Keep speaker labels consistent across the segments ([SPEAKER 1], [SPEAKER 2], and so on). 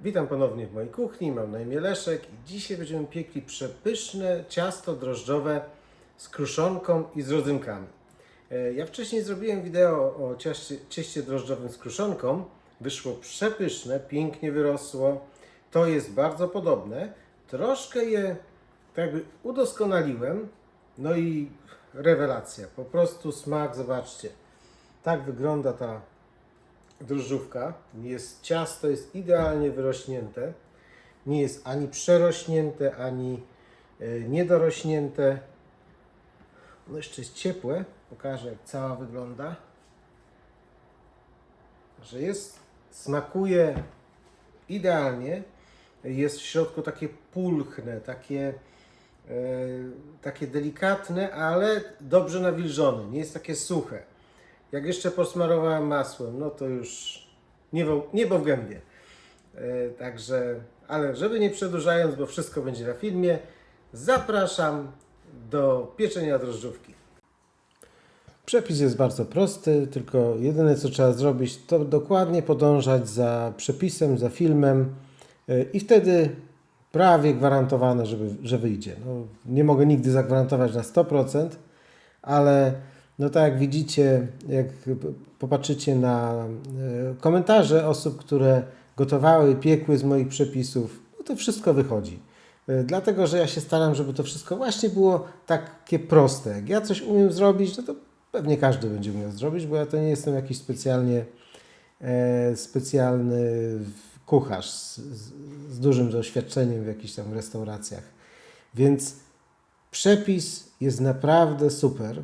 [SPEAKER 1] Witam ponownie w mojej kuchni, mam na imię Leszek i dzisiaj będziemy piekli przepyszne ciasto drożdżowe z kruszonką i z rodzynkami. E, Ja wcześniej zrobiłem wideo o cieście, cieście drożdżowym z kruszonką. Wyszło przepyszne, pięknie wyrosło. To jest bardzo podobne. Troszkę je tak udoskonaliłem. No i rewelacja. Po prostu smak, zobaczcie. Tak wygląda ta drożdżówka. Jest ciasto jest idealnie wyrośnięte. Nie jest ani przerośnięte, ani e, niedorośnięte. Ono jeszcze jest ciepłe. Pokażę jak cała wygląda. Że jest, smakuje idealnie. Jest w środku takie pulchne, takie, e, takie delikatne, ale dobrze nawilżone. Nie jest takie suche. Jak jeszcze posmarowałem masłem, no to już niebo, niebo w gębie. E, także, ale żeby nie przedłużając, bo wszystko będzie na filmie, zapraszam do pieczenia drożdżówki. Przepis jest bardzo prosty, tylko jedyne co trzeba zrobić, to dokładnie podążać za przepisem, za filmem e, i wtedy prawie gwarantowane, żeby, że wyjdzie. No, nie mogę nigdy zagwarantować na 100%, ale no tak jak widzicie, jak popatrzycie na e, komentarze osób, które gotowały, piekły z moich przepisów, no to wszystko wychodzi. E, Dlatego, że ja się staram, żeby to wszystko właśnie było takie proste. Jak ja coś umiem zrobić, no to pewnie każdy będzie umiał zrobić, bo ja to nie jestem jakiś specjalnie e, specjalny kucharz z, z, z dużym doświadczeniem w jakichś tam restauracjach. Więc przepis jest naprawdę super.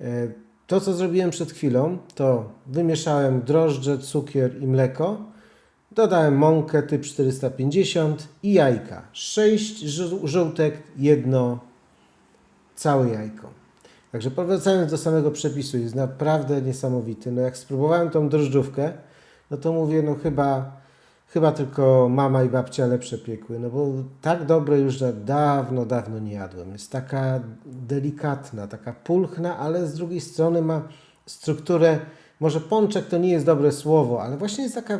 [SPEAKER 1] E, To, co zrobiłem przed chwilą, to wymieszałem drożdże, cukier i mleko. Dodałem mąkę typ 450 i jajka. 6 żółtek, jedno całe jajko. Także powracając do samego przepisu, jest naprawdę niesamowity. No jak spróbowałem tą drożdżówkę, no to mówię, no chyba, chyba tylko mama i babcia lepsze piekły, no bo tak dobre już dawno, dawno nie jadłem. Jest taka delikatna, taka pulchna, ale z drugiej strony ma strukturę, może pączek to nie jest dobre słowo, ale właśnie jest taka,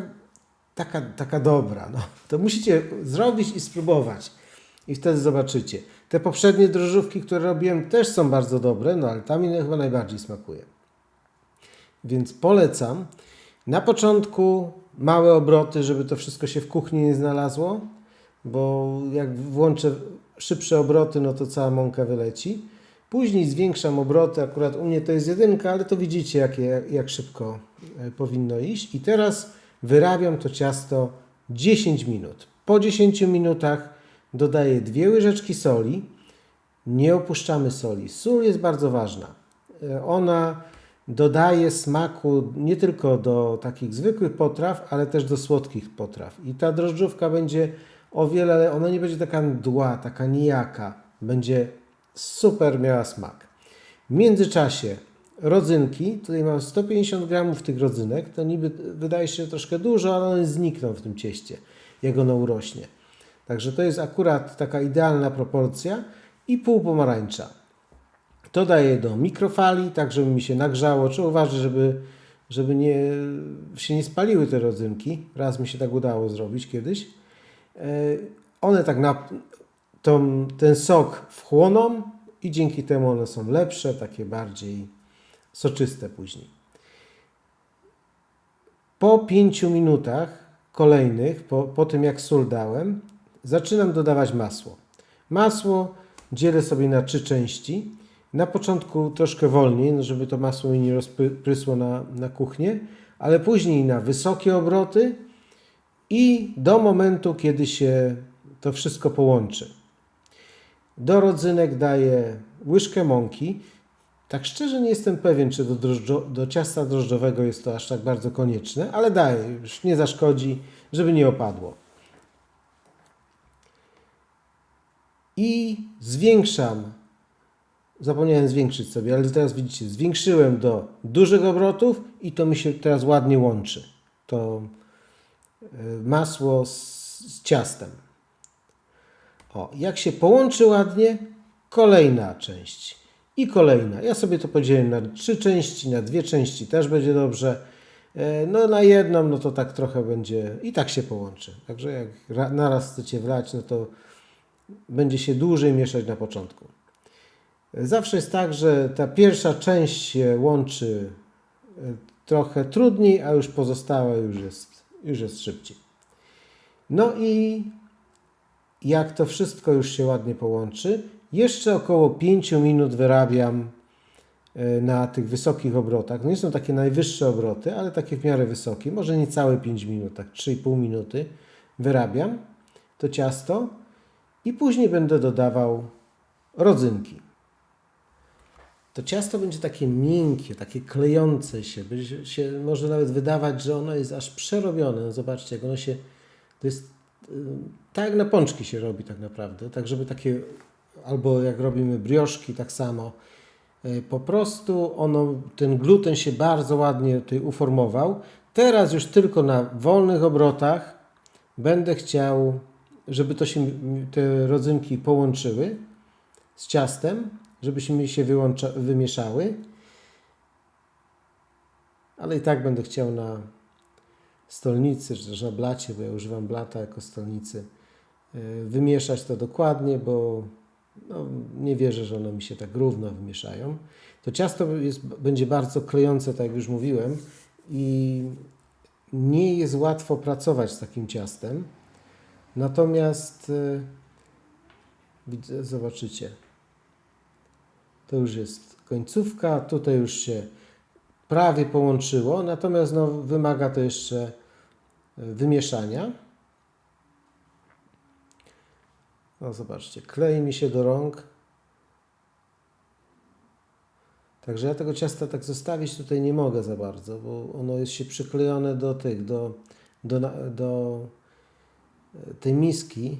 [SPEAKER 1] taka, taka dobra. No. To musicie zrobić i spróbować i wtedy zobaczycie. Te poprzednie drożdżówki, które robiłem, też są bardzo dobre, no ale ta mi chyba najbardziej smakuje. Więc polecam. Na początku małe obroty, żeby to wszystko się w kuchni nie znalazło, bo jak włączę szybsze obroty, no to cała mąka wyleci. Później zwiększam obroty, akurat u mnie to jest jedynka, ale to widzicie, jak, jak, szybko e, powinno iść. I teraz wyrabiam to ciasto 10 minut. Po 10 minutach dodaję dwie łyżeczki soli. Nie opuszczamy soli. Sól jest bardzo ważna. E, Ona dodaje smaku nie tylko do takich zwykłych potraw, ale też do słodkich potraw. I ta drożdżówka będzie o wiele, ona nie będzie taka mdła, taka nijaka. Będzie super miała smak. W międzyczasie rodzynki, tutaj mam 150 gramów tych rodzynek, to niby wydaje się troszkę dużo, ale one znikną w tym cieście, jak ono urośnie. Także to jest akurat taka idealna proporcja i pół pomarańcza. To daję do mikrofali, tak żeby mi się nagrzało. Trzeba uważać, żeby, żeby nie, się nie spaliły te rodzynki. Raz mi się tak udało zrobić kiedyś. E, One tak na tą, ten sok wchłoną i dzięki temu one są lepsze, takie bardziej soczyste później. Po 5 minutach kolejnych, po, po tym jak sól dałem, zaczynam dodawać masło. Masło dzielę sobie na trzy części. Na początku troszkę wolniej, no żeby to masło nie rozprysło na, na kuchnię, ale później na wysokie obroty i do momentu, kiedy się to wszystko połączy. Do rodzynek daję łyżkę mąki. Tak szczerze nie jestem pewien, czy do, drożdżo, do ciasta drożdżowego jest to aż tak bardzo konieczne, ale daję, już nie zaszkodzi, żeby nie opadło. I zwiększam, zapomniałem zwiększyć sobie, ale teraz widzicie, zwiększyłem do dużych obrotów i to mi się teraz ładnie łączy. To y, masło z, z ciastem. O, jak się połączy ładnie, kolejna część i kolejna. Ja sobie to podzielę na trzy części, na dwie części też będzie dobrze. E, No na jedną, no to tak trochę będzie i tak się połączy. Także jak ra- naraz chcecie wlać, no to będzie się dłużej mieszać na początku. Zawsze jest tak, że ta pierwsza część się łączy e, trochę trudniej, a już pozostała już jest, już jest szybciej. No i jak to wszystko już się ładnie połączy, jeszcze około 5 minut wyrabiam e, na tych wysokich obrotach. No nie są takie najwyższe obroty, ale takie w miarę wysokie. Może nie całe 5 minut, tak 3,5 minuty wyrabiam to ciasto i później będę dodawał rodzynki. To ciasto będzie takie miękkie, takie klejące się. Będzie się może nawet wydawać, że ono jest aż przerobione. No zobaczcie, jak ono się. To jest y, tak na pączki się robi tak naprawdę. Tak, żeby takie. Albo jak robimy brioszki, tak samo. Y, Po prostu ono, ten gluten się bardzo ładnie tutaj uformował. Teraz już tylko na wolnych obrotach będę chciał, żeby to się, te rodzynki połączyły z ciastem, żeby się wyłącza, wymieszały. Ale i tak będę chciał na stolnicy, czy też na blacie, bo ja używam blata jako stolnicy, y, wymieszać to dokładnie, bo no, nie wierzę, że one mi się tak równo wymieszają. To ciasto jest, będzie bardzo klejące, tak jak już mówiłem, i nie jest łatwo pracować z takim ciastem. Natomiast widzę, zobaczycie, to już jest końcówka, tutaj już się prawie połączyło, natomiast no, wymaga to jeszcze y, wymieszania. No zobaczcie, klei mi się do rąk. Także ja tego ciasta tak zostawić tutaj nie mogę za bardzo, bo ono jest się przyklejone do tych, do, do, do e, tej miski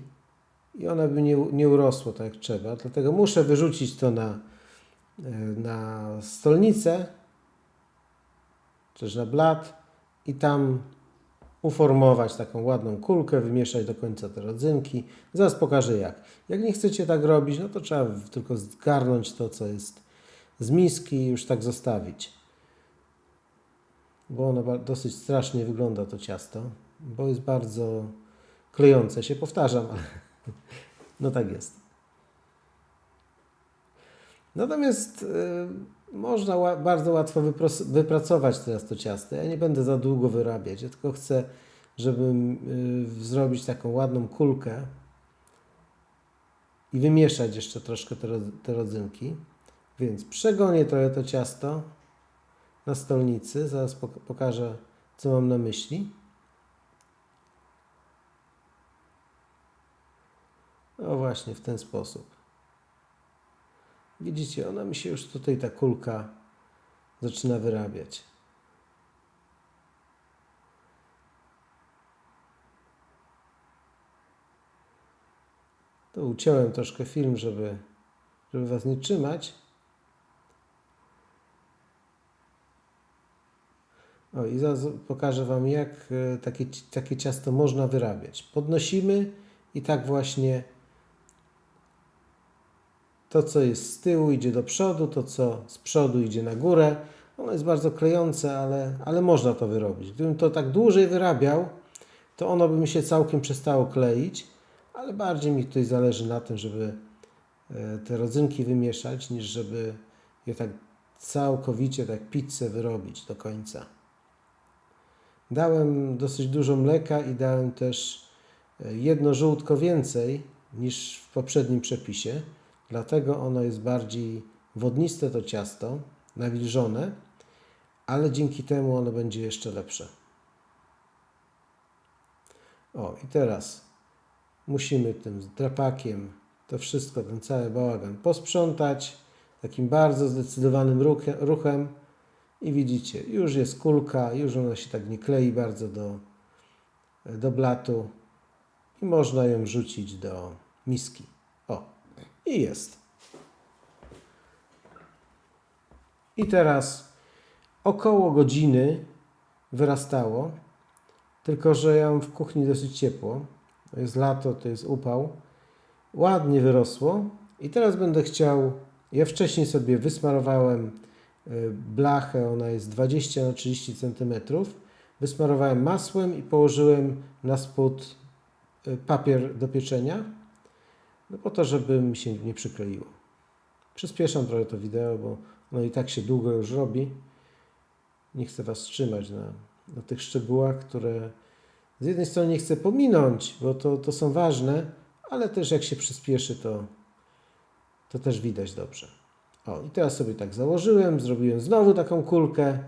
[SPEAKER 1] i ona by nie, nie urosło tak jak trzeba. Dlatego muszę wyrzucić to na, e, na stolnicę, czy na blat i tam uformować taką ładną kulkę, wymieszać do końca te rodzynki. Zaraz pokażę jak. Jak nie chcecie tak robić, no to trzeba tylko zgarnąć to, co jest z miski i już tak zostawić. Bo ono dosyć strasznie wygląda to ciasto, bo jest bardzo klejące się, powtarzam, ale no tak jest. Natomiast y, można bardzo łatwo wypracować teraz to ciasto. Ja nie będę za długo wyrabiać, ja tylko chcę, żeby y, zrobić taką ładną kulkę i wymieszać jeszcze troszkę te, ro- te rodzynki. Więc przegonię trochę to ciasto na stolnicy. Zaraz pok- pokażę, co mam na myśli. O właśnie, w ten sposób. Widzicie, ona mi się już tutaj, ta kulka zaczyna wyrabiać. To uciąłem troszkę film, żeby, żeby Was nie trzymać. O, i zaraz pokażę Wam, jak e, takie, takie ciasto można wyrabiać. Podnosimy i tak właśnie to, co jest z tyłu, idzie do przodu, to, co z przodu, idzie na górę. Ono jest bardzo klejące, ale, ale można to wyrobić. Gdybym to tak dłużej wyrabiał, to ono by mi się całkiem przestało kleić, ale bardziej mi tutaj zależy na tym, żeby e, te rodzynki wymieszać, niż żeby je tak całkowicie, tak pizzę wyrobić do końca. Dałem dosyć dużo mleka i dałem też e, jedno żółtko więcej niż w poprzednim przepisie. Dlatego ono jest bardziej wodniste to ciasto, nawilżone, ale dzięki temu ono będzie jeszcze lepsze. O, i teraz musimy tym drapakiem to wszystko, ten cały bałagan posprzątać takim bardzo zdecydowanym ruchem, i widzicie, już jest kulka, już ona się tak nie klei bardzo do, do blatu i można ją wrzucić do miski. I jest. I teraz około godziny wyrastało, tylko że ja mam w kuchni dosyć ciepło. To jest lato, to jest upał. Ładnie wyrosło i teraz będę chciał, ja wcześniej sobie wysmarowałem y, blachę, ona jest 20 na 30 cm wysmarowałem masłem i położyłem na spód y, papier do pieczenia, no po to, żeby mi się nie przykleiło. Przyspieszam trochę to wideo, bo no i tak się długo już robi. Nie chcę Was trzymać na, na tych szczegółach, które z jednej strony nie chcę pominąć, bo to, to są ważne, ale też jak się przyspieszy, to, to też widać dobrze. O, i teraz sobie tak założyłem, zrobiłem znowu taką kulkę.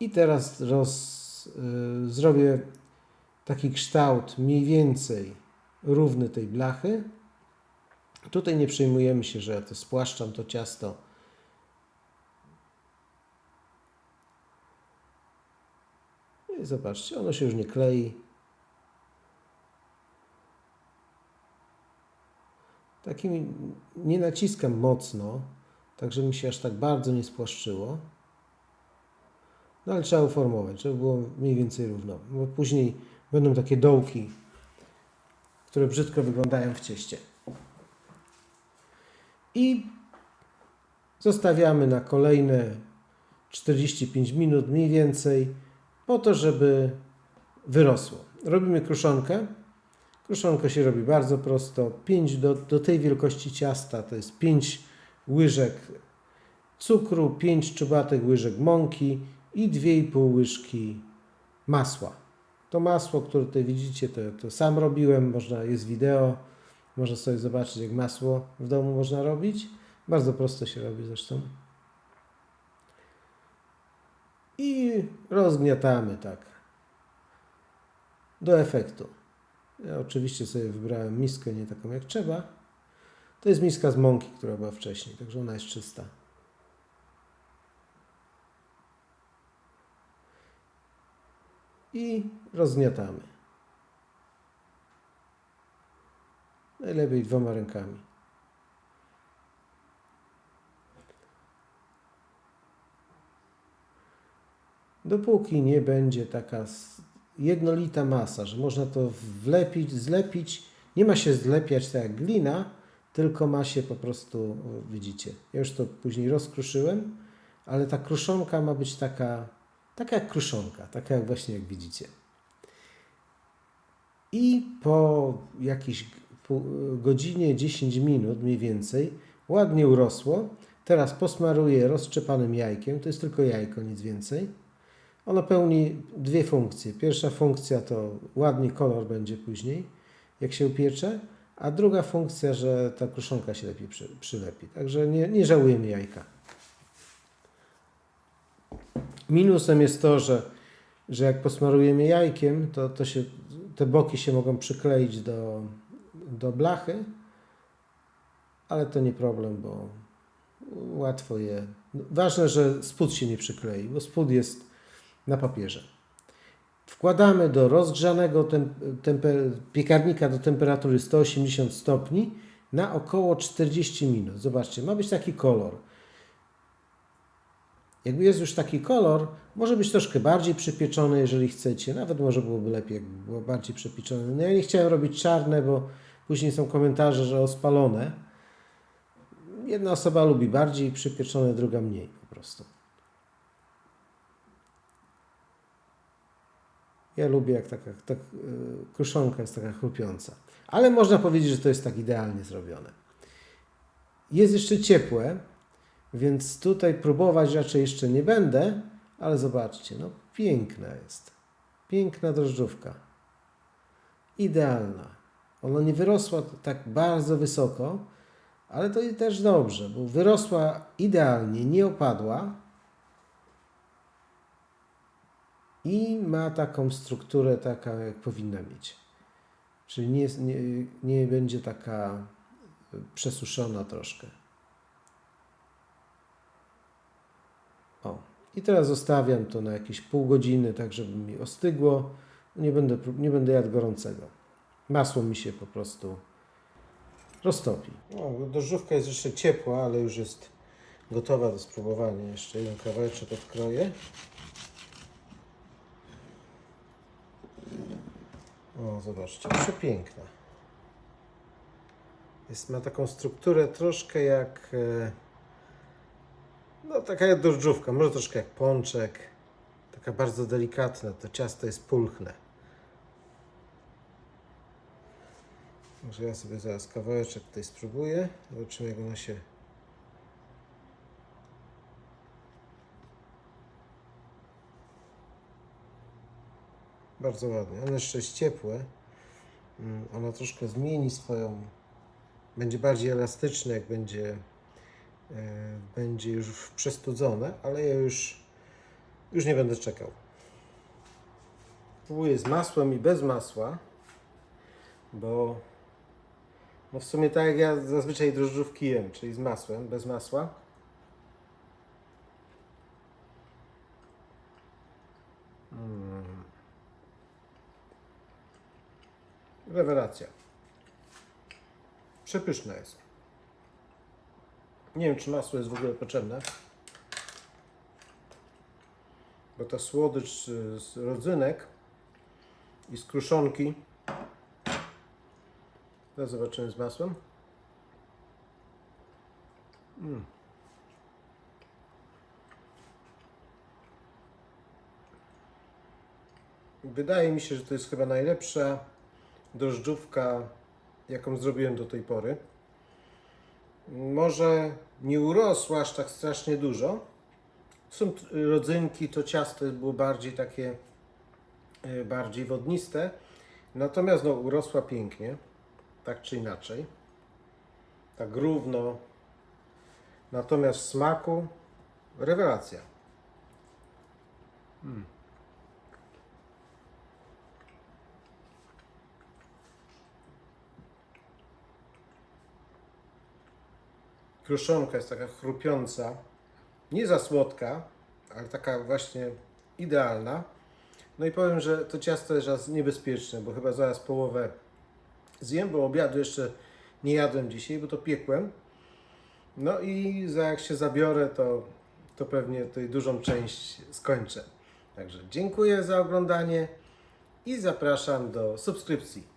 [SPEAKER 1] I teraz roz, y, zrobię taki kształt mniej więcej równy tej blachy. Tutaj nie przejmujemy się, że ja to spłaszczam to ciasto. I zobaczcie, ono się już nie klei. Takimi nie naciskam mocno, tak żeby mi się aż tak bardzo nie spłaszczyło. No ale trzeba uformować, żeby było mniej więcej równo, bo później będą takie dołki, które brzydko wyglądają w cieście. I zostawiamy na kolejne 45 minut mniej więcej, po to, żeby wyrosło. Robimy kruszonkę. Kruszonkę się robi bardzo prosto. 5 do, do tej wielkości ciasta to jest 5 łyżek cukru, 5 czubatek łyżek mąki i 2,5 łyżki masła. To masło, które tutaj widzicie, to, to sam robiłem, można, jest wideo, można sobie zobaczyć, jak masło w domu można robić. Bardzo prosto się robi zresztą. I rozgniatamy tak do efektu. Ja oczywiście sobie wybrałem miskę nie taką jak trzeba. To jest miska z mąki, która była wcześniej, także ona jest czysta. I rozgniatamy. Najlepiej dwoma rękami. Dopóki nie będzie taka jednolita masa, że można to wlepić, zlepić, nie ma się zlepiać tak jak glina, tylko ma się po prostu, widzicie, ja już to później rozkruszyłem, ale ta kruszonka ma być taka, taka jak kruszonka, taka jak właśnie jak widzicie. I po jakiejś godzinie 10 minut mniej więcej ładnie urosło. Teraz posmaruję rozszczepanym jajkiem, to jest tylko jajko, nic więcej. Ono pełni dwie funkcje. Pierwsza funkcja to ładny kolor będzie później, jak się upiecze, a druga funkcja, że ta kruszonka się lepiej przy, przylepi. Także nie, nie żałujemy jajka. Minusem jest to, że, że jak posmarujemy jajkiem, to, to się, te boki się mogą przykleić do, do blachy, ale to nie problem, bo łatwo je. Ważne, że spód się nie przyklei, bo spód jest na papierze. Wkładamy do rozgrzanego tem, temper, piekarnika do temperatury 180 stopni na około 40 minut. Zobaczcie, ma być taki kolor. Jakby jest już taki kolor, może być troszkę bardziej przypieczony, jeżeli chcecie. Nawet może byłoby lepiej, jakby było bardziej przypieczone. No ja nie chciałem robić czarne, bo później są komentarze, że ospalone. Jedna osoba lubi bardziej przypieczone, druga mniej po prostu. Ja lubię, jak taka tak, yy, kruszonka jest taka chrupiąca. Ale można powiedzieć, że to jest tak idealnie zrobione. Jest jeszcze ciepłe, więc tutaj próbować raczej jeszcze nie będę, ale zobaczcie, no piękna jest. Piękna drożdżówka. Idealna. Ona nie wyrosła tak bardzo wysoko, ale to też dobrze, bo wyrosła idealnie, nie opadła i ma taką strukturę, taka jak powinna mieć. Czyli nie, nie, nie będzie taka przesuszona troszkę. O, i teraz zostawiam to na jakieś pół godziny, tak żeby mi ostygło. Nie będę, nie będę jadł gorącego. Masło mi się po prostu roztopi. O, drożdżówka jest jeszcze ciepła, ale już jest gotowa do spróbowania. Jeszcze jeden kawałeczek odkroję. O, zobaczcie, przepiękna. Jest, ma taką strukturę troszkę jak, e, no taka jak drożdżówka, może troszkę jak pączek. Taka bardzo delikatna, to ciasto jest pulchne. Może ja sobie zaraz kawałeczek tutaj spróbuję. Zobaczymy jak ono się... Bardzo ładnie. Ono jeszcze jest ciepłe. Mm, Ono troszkę zmieni swoją... Będzie bardziej elastyczne, jak będzie, będzie już przestudzone, ale ja już, już nie będę czekał. Spróbuję z masłem i bez masła, bo no w sumie tak jak ja zazwyczaj drożdżówki jem, czyli z masłem, bez masła. Mm. Rewelacja. Przepyszna jest. Nie wiem, czy masło jest w ogóle potrzebne. Bo ta słodycz z rodzynek i z kruszonki. Teraz zobaczymy z masłem. Mm. Wydaje mi się, że to jest chyba najlepsza drożdżówka, jaką zrobiłem do tej pory. Może nie urosła aż tak strasznie dużo. Są rodzynki, to ciasto było bardziej takie, e, bardziej wodniste. Natomiast no, urosła pięknie, tak czy inaczej. Tak równo. Natomiast w smaku rewelacja. Kruszonka jest taka chrupiąca, nie za słodka, ale taka właśnie idealna. No i powiem, że to ciasto jest raz niebezpieczne, bo chyba zaraz połowę zjem, bo obiadu jeszcze nie jadłem dzisiaj, bo to piekłem. No i za jak się zabiorę, to, to pewnie tutaj dużą część skończę. Także dziękuję za oglądanie i zapraszam do subskrypcji.